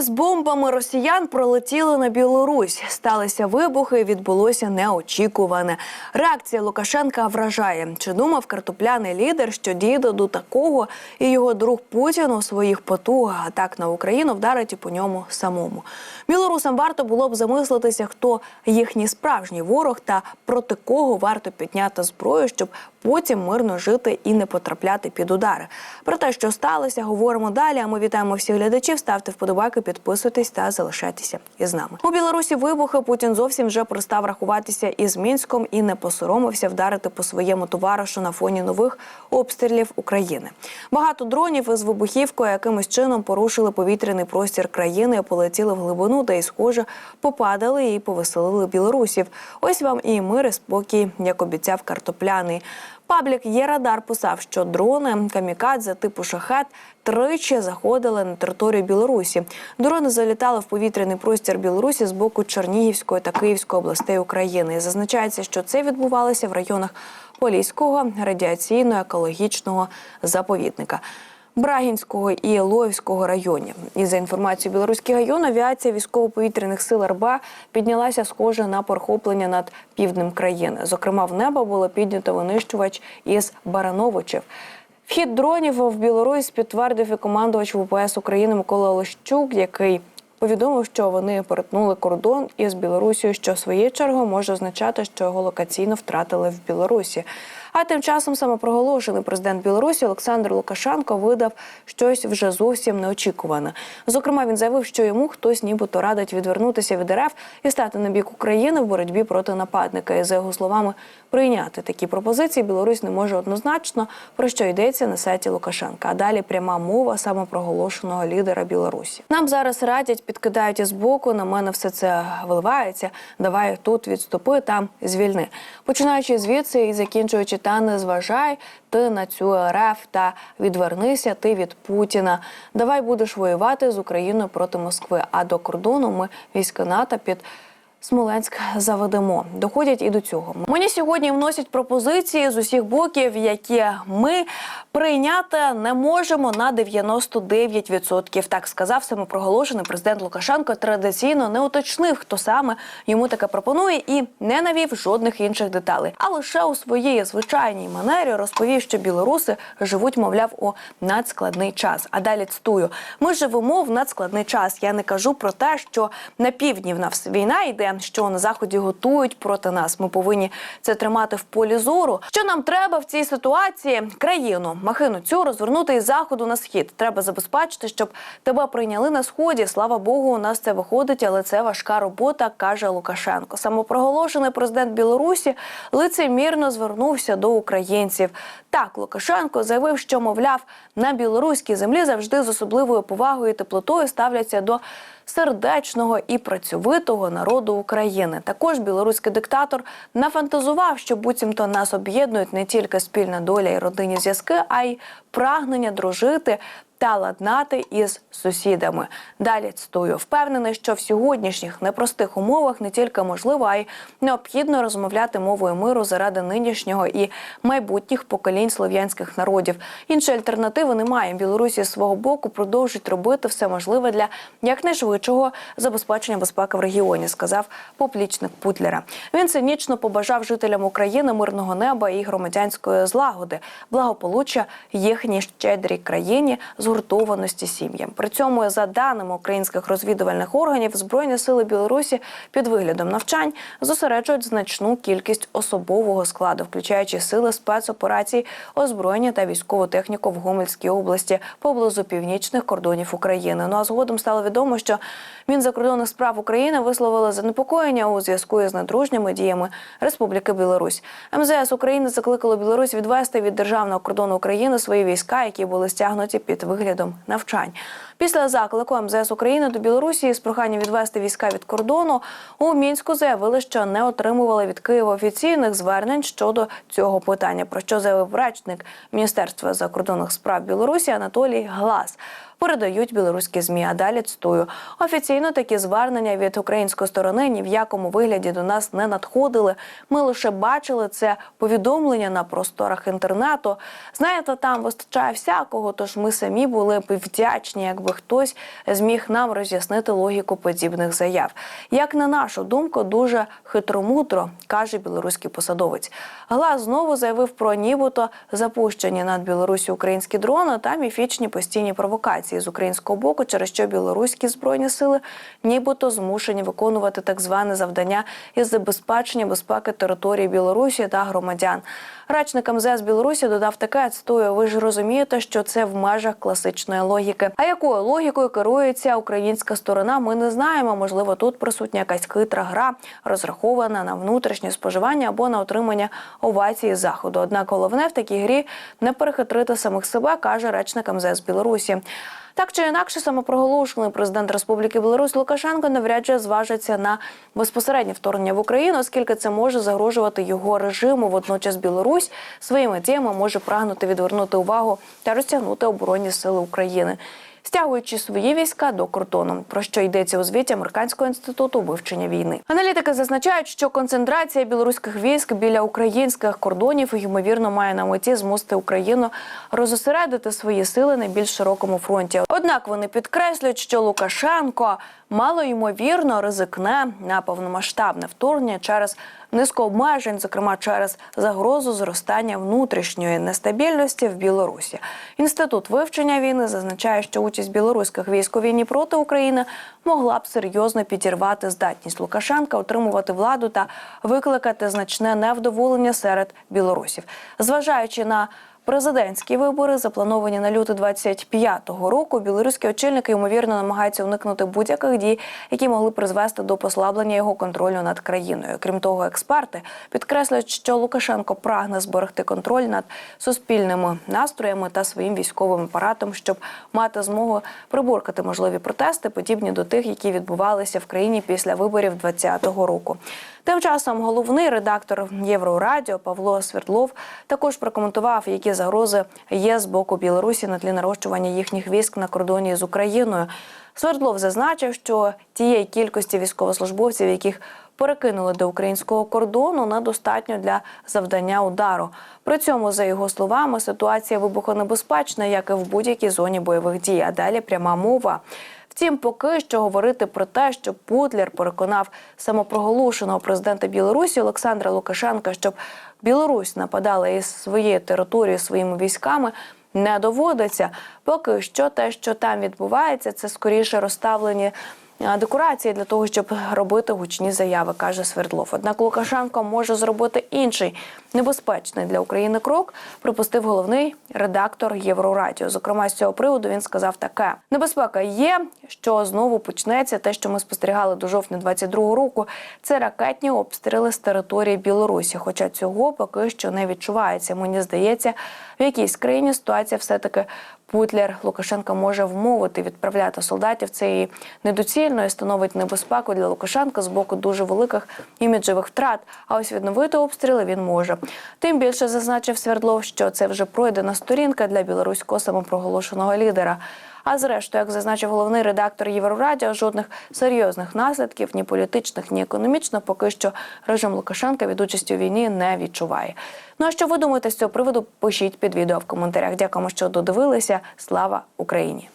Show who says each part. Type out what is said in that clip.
Speaker 1: З бомбами росіян пролетіли на Білорусь. Сталися вибухи, відбулося неочікуване. Реакція Лукашенка вражає. Чи думав картопляний лідер, що дійде до такого, і його друг Путін у своїх потугах атак на Україну вдарить і по ньому самому. Білорусам варто було б замислитися, хто їхній справжній ворог та проти кого варто підняти зброю, щоб потім мирно жити і не потрапляти під удари. Про те, що сталося, говоримо далі. А ми вітаємо всіх глядачів. Ставте вподобайки, підписуйтесь та залишайтеся із нами. У Білорусі вибухи Путін зовсім вже перестав рахуватися із Мінськом і не посоромився вдарити по своєму товаришу на фоні нових обстрілів України. Багато дронів із вибухівкою якимось чином порушили повітряний простір країни, полетіли в глибину, та й схоже попадали і повеселили білорусів. Ось вам і мир, і спокій, як обіцяв картопляний. Паблік Єрадар писав, що дрони камікадзе типу шахет тричі заходили на територію Білорусі. Дрони залітали в повітряний простір Білорусі з боку Чернігівської та Київської областей України. І зазначається, що це відбувалося в районах Поліського радіаційно-екологічного заповідника. Брагінського і Лоївського районів. І за інформацією білоруських район, авіація військово-повітряних сил РБА піднялася схоже на перехоплення над півднем країни. Зокрема, в небо було піднято винищувач із Барановичів. Вхід дронів в Білорусь підтвердив і командувач ВПС України Микола Лощук, який повідомив, що вони перетнули кордон із Білорусією, що в свою чергу може означати, що його локаційно втратили в Білорусі. А тим часом самопроголошений президент Білорусі Олександр Лукашенко видав щось вже зовсім неочікуване. Зокрема, він заявив, що йому хтось нібито радить відвернутися від РФ і стати на бік України в боротьбі проти нападника. І за його словами, прийняти такі пропозиції Білорусь не може однозначно, про що йдеться на сайті Лукашенка. А далі пряма мова самопроголошеного лідера Білорусі. Нам зараз радять, підкидають із боку. На мене все це виливається. Давай тут відступи, там звільни. Починаючи звідси і закінчуючи та не зважай ти на цю РФ та відвернися ти від Путіна. Давай будеш воювати з Україною проти Москви. А до кордону ми війська НАТО під. Смоленськ заведемо. Доходять і до цього. Мені сьогодні вносять пропозиції з усіх боків, які ми прийняти не можемо на 99%. Так сказав самопроголошений президент Лукашенко. Традиційно не уточнив, хто саме йому таке пропонує, і не навів жодних інших деталей. А лише у своїй звичайній манері розповів, що білоруси живуть, мовляв, у надскладний час. А далі цитую: ми живемо в надскладний час. Я не кажу про те, що на півдні в нас війна йде, що на заході готують проти нас. Ми повинні це тримати в полі зору. Що нам треба в цій ситуації? Країну махину цю розвернути із заходу на схід. Треба забезпечити, щоб тебе прийняли на сході. Слава Богу, у нас це виходить, але це важка робота, каже Лукашенко. Самопроголошений президент Білорусі лицемірно звернувся до українців. Так, Лукашенко заявив, що мовляв на білоруській землі завжди з особливою повагою і теплотою ставляться до сердечного і працьовитого народу України. Також білоруський диктатор нафантазував, що буцімто нас об'єднують не тільки спільна доля і родинні зв'язки, а й прагнення дружити. Та ладнати із сусідами. Далі цитую, впевнений, що в сьогоднішніх непростих умовах не тільки можливо, а й необхідно розмовляти мовою миру заради нинішнього і майбутніх поколінь слов'янських народів. Іншої альтернативи немає. Білорусі з свого боку продовжують робити все можливе для якнайшвидшого забезпечення безпеки в регіоні, сказав поплічник Путлера. Він цинічно побажав жителям України мирного неба і громадянської злагоди, благополуччя їхній щедрій країні згуртованості сім'ям. При цьому, за даними українських розвідувальних органів, збройні сили Білорусі під виглядом навчань зосереджують значну кількість особового складу, включаючи сили спецоперацій, озброєння та військову техніку в Гомельській області поблизу північних кордонів України. Ну а згодом стало відомо, що Мінзакордонних справ України висловили занепокоєння у зв'язку із недружніми діями Республіки Білорусь. МЗС України закликало Білорусь відвести від державного кордону України свої війська, які були стягнуті під виглядом навчань. Після заклику МЗС України до Білорусі з проханням відвести війська від кордону у мінську заявили, що не отримували від Києва офіційних звернень щодо цього питання. Про що заявив речник Міністерства закордонних справ Білорусі Анатолій Глас. Передають білоруські змі. А далі цитую. офіційно такі звернення від української сторони ні в якому вигляді до нас не надходили. Ми лише бачили це повідомлення на просторах інтернету. Знаєте, там вистачає всякого. Тож ми самі були б вдячні, якби аби хтось зміг нам роз'яснити логіку подібних заяв. Як на нашу думку, дуже хитромутро каже білоруський посадовець. Глас знову заявив про нібито запущені над Білорусі українські дрони та міфічні постійні провокації з українського боку, через що білоруські збройні сили нібито змушені виконувати так зване завдання із забезпечення безпеки території Білорусі та громадян. Речник МЗС Білорусі додав таке цитую. Ви ж розумієте, що це в межах класичної логіки. А якою логікою керується українська сторона? Ми не знаємо. Можливо, тут присутня якась хитра гра, розрахована на внутрішнє споживання або на отримання овації заходу. Однак головне в такій грі не перехитрити самих себе, каже речник МЗС Білорусі. Так чи інакше, самопроголошений президент Республіки Білорусь Лукашенко навряд чи зважиться на безпосереднє вторгнення в Україну, оскільки це може загрожувати його режиму. Водночас Білорусь своїми діями може прагнути відвернути увагу та розтягнути оборонні сили України. Стягуючи свої війська до кордону, про що йдеться у звіті Американського інституту вивчення війни. Аналітики зазначають, що концентрація білоруських військ біля українських кордонів ймовірно має на меті змусити Україну розосередити свої сили на більш широкому фронті. Однак вони підкреслюють, що Лукашенко мало ймовірно ризикне на повномасштабне вторгнення через низку обмежень, зокрема через загрозу зростання внутрішньої нестабільності в Білорусі. Інститут вивчення війни зазначає, що участь білоруських військ у війні проти України могла б серйозно підірвати здатність Лукашенка отримувати владу та викликати значне невдоволення серед білорусів, зважаючи на Президентські вибори заплановані на лютий 25-го року. Білоруські очільники ймовірно намагаються уникнути будь-яких дій, які могли призвести до послаблення його контролю над країною. Крім того, експерти підкреслюють, що Лукашенко прагне зберегти контроль над суспільними настроями та своїм військовим апаратом, щоб мати змогу приборкати можливі протести, подібні до тих, які відбувалися в країні після виборів 2020 року. Тим часом головний редактор Єврорадіо Павло Свердлов також прокоментував, які загрози є з боку Білорусі на тлі нарощування їхніх військ на кордоні з Україною. Свердлов зазначив, що тієї кількості військовослужбовців, яких перекинули до українського кордону, недостатньо для завдання удару. При цьому, за його словами, ситуація вибухонебезпечна, як і в будь-якій зоні бойових дій. А далі пряма мова. Втім, поки що говорити про те, що Путлер переконав самопроголошеного президента Білорусі Олександра Лукашенка, щоб Білорусь нападала із своєї території своїми військами. Не доводиться поки що те, що там відбувається, це скоріше розставлені декорації для того, щоб робити гучні заяви, каже Свердлов. Однак Лукашенко може зробити інший небезпечний для України крок. Припустив головний редактор Єврорадіо. Зокрема, з цього приводу він сказав таке: небезпека є, що знову почнеться те, що ми спостерігали до жовтня 22-го року. Це ракетні обстріли з території Білорусі. Хоча цього поки що не відчувається. Мені здається, в якійсь країні ситуація все таки Путлер Лукашенка може вмовити відправляти солдатів. Це і недоцільно і становить небезпеку для Лукашенка з боку дуже великих іміджевих втрат. А ось відновити обстріли він може. Тим більше зазначив Свердлов, що це вже пройдена сторінка для білоруського самопроголошеного лідера. А зрештою, як зазначив головний редактор Єврорадіо, жодних серйозних наслідків ні політичних, ні економічних, поки що режим Лукашенка від участі у війні не відчуває. Ну а що ви думаєте з цього приводу? Пишіть під відео в коментарях. Дякуємо, що додивилися. Слава Україні!